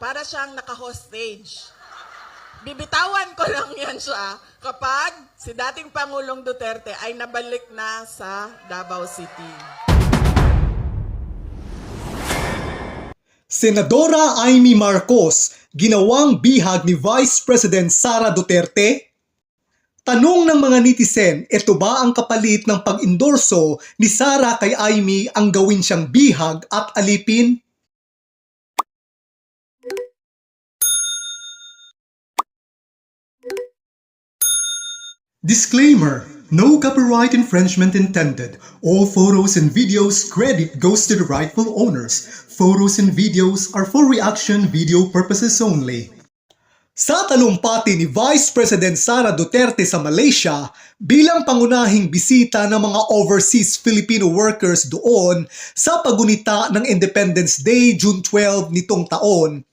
para siyang naka-hostage. Bibitawan ko lang yan siya kapag si dating Pangulong Duterte ay nabalik na sa Davao City. Senadora Amy Marcos, ginawang bihag ni Vice President Sara Duterte? Tanong ng mga netizen, ito ba ang kapalit ng pag-endorso ni Sara kay Amy ang gawin siyang bihag at alipin? Disclaimer No copyright infringement intended. All photos and videos credit goes to the rightful owners. Photos and videos are for reaction video purposes only. Sa talumpati ni Vice President Sara Duterte sa Malaysia bilang pangunahing bisita ng mga overseas Filipino workers doon sa pagunita ng Independence Day June 12 nitong taon,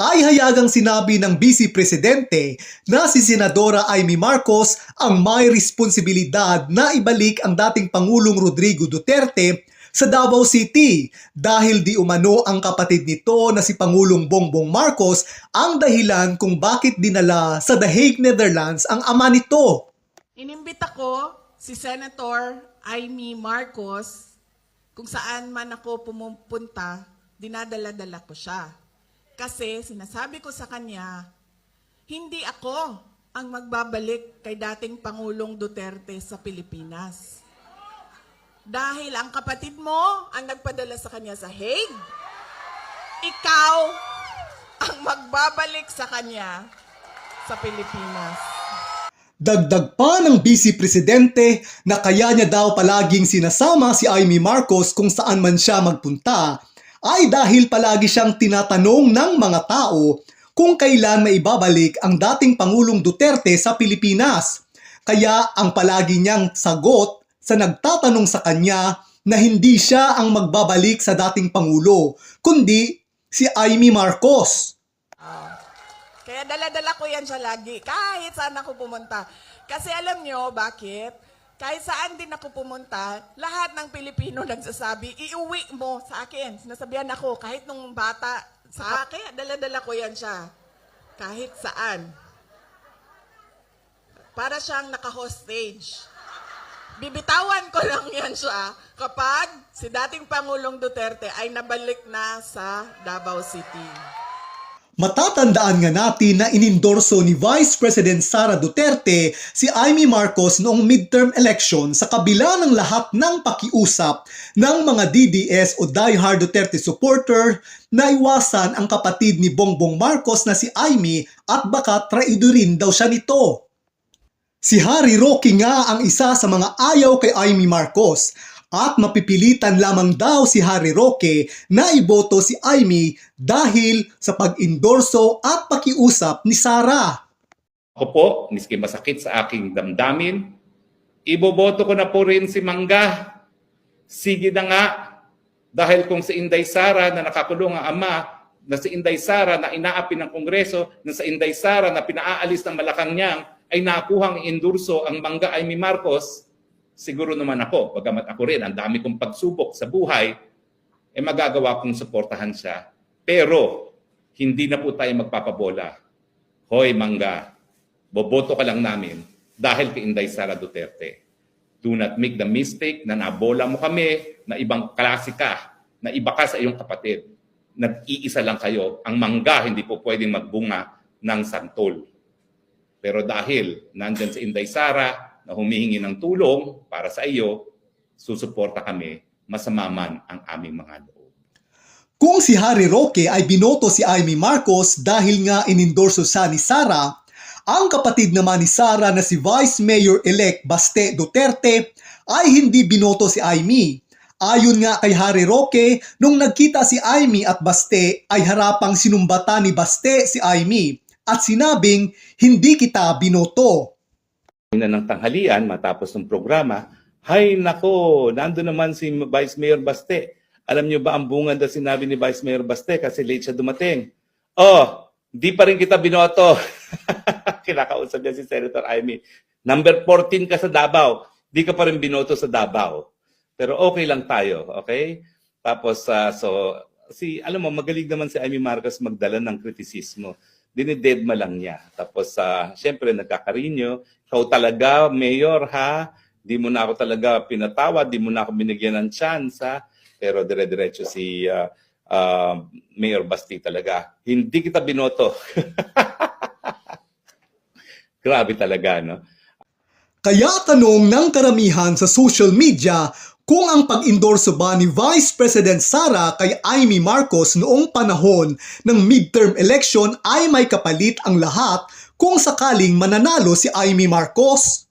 ay hayagang sinabi ng Vice Presidente na si Senadora Amy Marcos ang may responsibilidad na ibalik ang dating Pangulong Rodrigo Duterte sa Davao City dahil di umano ang kapatid nito na si Pangulong Bongbong Marcos ang dahilan kung bakit dinala sa The Hague, Netherlands ang ama nito. Inimbita ko si Senator Amy Marcos kung saan man ako pumupunta, dinadala-dala ko siya. Kasi sinasabi ko sa kanya, hindi ako ang magbabalik kay dating Pangulong Duterte sa Pilipinas. Dahil ang kapatid mo ang nagpadala sa kanya sa Hague, ikaw ang magbabalik sa kanya sa Pilipinas. Dagdag pa ng Vice Presidente na kaya niya daw palaging sinasama si Amy Marcos kung saan man siya magpunta ay dahil palagi siyang tinatanong ng mga tao kung kailan maibabalik ang dating Pangulong Duterte sa Pilipinas. Kaya ang palagi niyang sagot sa nagtatanong sa kanya na hindi siya ang magbabalik sa dating Pangulo, kundi si Amy Marcos. Kaya dala-dala ko yan siya lagi, kahit saan ako pumunta. Kasi alam nyo, bakit? Kahit saan din ako pumunta, lahat ng Pilipino nagsasabi, iuwi mo sa akin. Sinasabihan ako, kahit nung bata, sa akin, dala-dala ko yan siya. Kahit saan. Para siyang naka-hostage. Bibitawan ko lang yan siya kapag si dating Pangulong Duterte ay nabalik na sa Davao City. Matatandaan nga natin na inindorso ni Vice President Sara Duterte si Amy Marcos noong midterm election sa kabila ng lahat ng pakiusap ng mga DDS o diehard Duterte supporter na iwasan ang kapatid ni Bongbong Marcos na si Amy at baka traidorin daw siya nito. Si Harry Roque nga ang isa sa mga ayaw kay Amy Marcos at mapipilitan lamang daw si Harry Roque na iboto si Amy dahil sa pag-endorso at pakiusap ni Sara. Ako po, miski masakit sa aking damdamin, iboboto ko na po rin si Mangga. Sige na nga, dahil kung si Inday Sara na nakakulong ang ama, na si Inday Sara na inaapi ng Kongreso, na si Inday Sara na pinaaalis ng Malacanang, ay nakuhang endurso ang Mangga Amy Marcos, siguro naman ako, bagamat ako rin, ang dami kong pagsubok sa buhay, eh magagawa kong suportahan siya. Pero, hindi na po tayo magpapabola. Hoy, Mangga, boboto ka lang namin dahil kay Inday Sara Duterte. Do not make the mistake na nabola mo kami, na ibang klase ka, na iba ka sa iyong kapatid. Nag-iisa lang kayo. Ang mangga hindi po pwedeng magbunga ng santol. Pero dahil nandyan si Inday Sara na humihingi ng tulong para sa iyo, susuporta kami, masama man ang aming mga loob. Kung si Harry Roque ay binoto si Amy Marcos dahil nga inendorso siya ni Sara, ang kapatid naman ni Sara na si Vice Mayor-elect Baste Duterte ay hindi binoto si Amy. Ayon nga kay Harry Roque, nung nagkita si Amy at Baste ay harapang sinumbata ni Baste si Amy at sinabing hindi kita binoto. Na ng tanghalian matapos ng programa, hay nako, nando naman si Vice Mayor Baste. Alam niyo ba ang bunga na sinabi ni Vice Mayor Baste kasi late siya dumating? Oh, di pa rin kita binoto. Kinakausap niya si Senator Amy. Number 14 ka sa Davao, di ka pa rin binoto sa Davao. Pero okay lang tayo, okay? Tapos, ah, so, si, alam mo, magaling naman si Amy Marcos magdala ng kritisismo. Dinidedma lang niya. Tapos, sa syempre, nagkakarinyo. Ikaw talaga, Mayor, ha? Di mo na ako talaga pinatawad, di mo na ako binigyan ng chance, ha? Pero dire-diretso si ah, ah, Mayor Basti talaga. Hindi kita binoto. Grabe talaga, no? Kaya tanong ng karamihan sa social media kung ang pag-endorso ba ni Vice President Sara kay Amy Marcos noong panahon ng midterm election ay may kapalit ang lahat kung sakaling mananalo si Amy Marcos.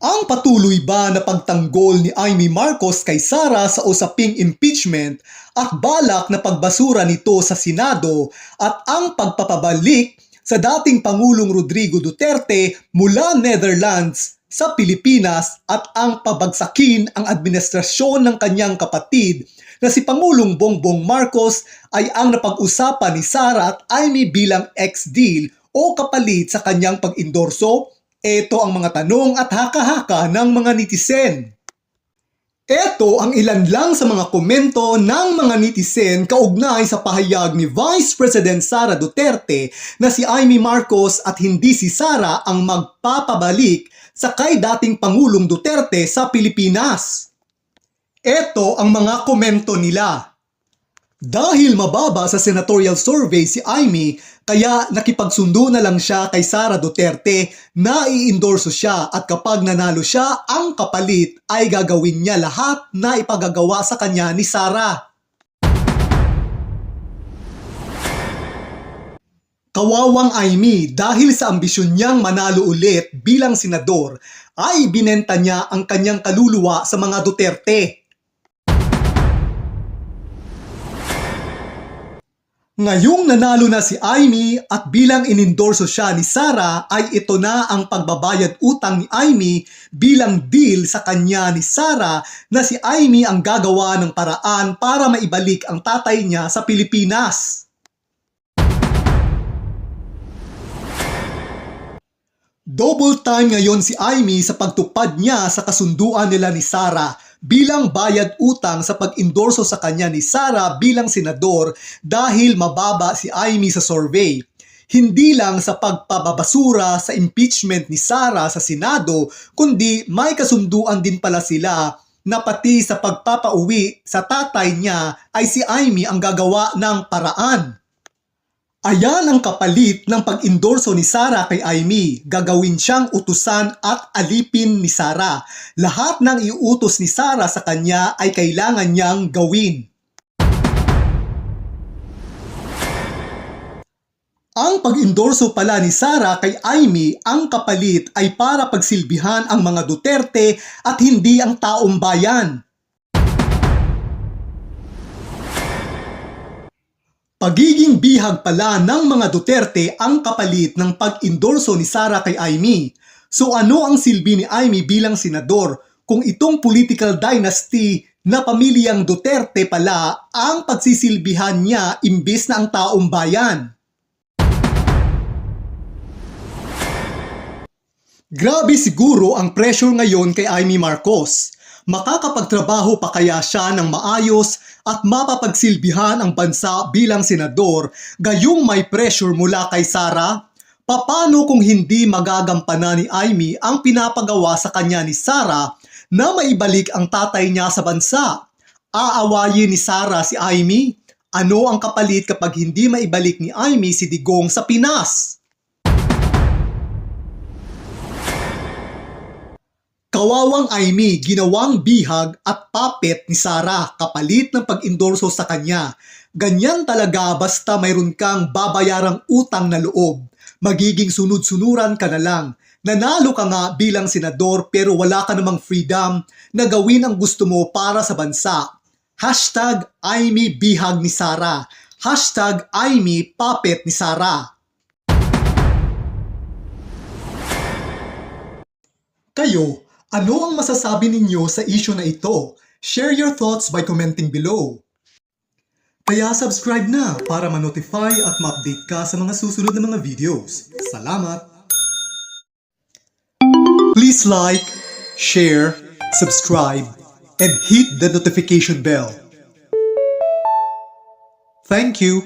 Ang patuloy ba na pagtanggol ni Amy Marcos kay Sara sa usaping impeachment at balak na pagbasura nito sa Senado at ang pagpapabalik sa dating Pangulong Rodrigo Duterte mula Netherlands sa Pilipinas at ang pabagsakin ang administrasyon ng kanyang kapatid na si Pangulong Bongbong Marcos ay ang napag-usapan ni Sara at Amy bilang ex-deal o kapalit sa kanyang pag-endorso? Ito ang mga tanong at haka-haka ng mga netizen. Ito ang ilan lang sa mga komento ng mga netizen kaugnay sa pahayag ni Vice President Sara Duterte na si Amy Marcos at hindi si Sara ang magpapabalik sa kay dating Pangulong Duterte sa Pilipinas. Ito ang mga komento nila. Dahil mababa sa senatorial survey si Amy, kaya nakipagsundo na lang siya kay Sara Duterte na i-endorso siya at kapag nanalo siya, ang kapalit ay gagawin niya lahat na ipagagawa sa kanya ni Sara. Kawawang Amy dahil sa ambisyon niyang manalo ulit bilang senador ay binenta niya ang kanyang kaluluwa sa mga Duterte. Ngayong nanalo na si Amy at bilang inendorso siya ni Sara ay ito na ang pagbabayad utang ni Amy bilang deal sa kanya ni Sara na si Amy ang gagawa ng paraan para maibalik ang tatay niya sa Pilipinas. Double time ngayon si Amy sa pagtupad niya sa kasunduan nila ni Sara bilang bayad utang sa pag-endorso sa kanya ni Sara bilang senador dahil mababa si Amy sa survey. Hindi lang sa pagpababasura sa impeachment ni Sara sa Senado, kundi may kasunduan din pala sila na pati sa pagpapauwi sa tatay niya ay si Amy ang gagawa ng paraan. Ayan ang kapalit ng pag-endorso ni Sara kay Amy. Gagawin siyang utusan at alipin ni Sara. Lahat ng iutos ni Sara sa kanya ay kailangan niyang gawin. Ang pag-endorso pala ni Sara kay Amy, ang kapalit ay para pagsilbihan ang mga Duterte at hindi ang taong bayan. Pagiging bihag pala ng mga Duterte ang kapalit ng pag-endorso ni Sara kay Amy. So ano ang silbi ni Amy bilang senador kung itong political dynasty na pamilyang Duterte pala ang pagsisilbihan niya imbis na ang taong bayan? Grabe siguro ang pressure ngayon kay Amy Marcos. Makakapagtrabaho pa kaya siya ng maayos at mapapagsilbihan ang bansa bilang senador gayong may pressure mula kay Sara? Paano kung hindi magagampanan ni Amy ang pinapagawa sa kanya ni Sara na maibalik ang tatay niya sa bansa? Aawayin ni Sara si Amy? Ano ang kapalit kapag hindi maibalik ni Amy si Digong sa Pinas? Kawawang Amy, ginawang bihag at puppet ni Sara kapalit ng pag-endorso sa kanya. Ganyan talaga basta mayroon kang babayarang utang na loob. Magiging sunod-sunuran ka na lang. Nanalo ka nga bilang senador pero wala ka namang freedom na gawin ang gusto mo para sa bansa. Hashtag Amy bihag ni Sara. Hashtag Amy puppet ni Sara. Kayo, ano ang masasabi ninyo sa issue na ito? Share your thoughts by commenting below. Kaya subscribe na para ma-notify at ma-update ka sa mga susunod na mga videos. Salamat! Please like, share, subscribe, and hit the notification bell. Thank you.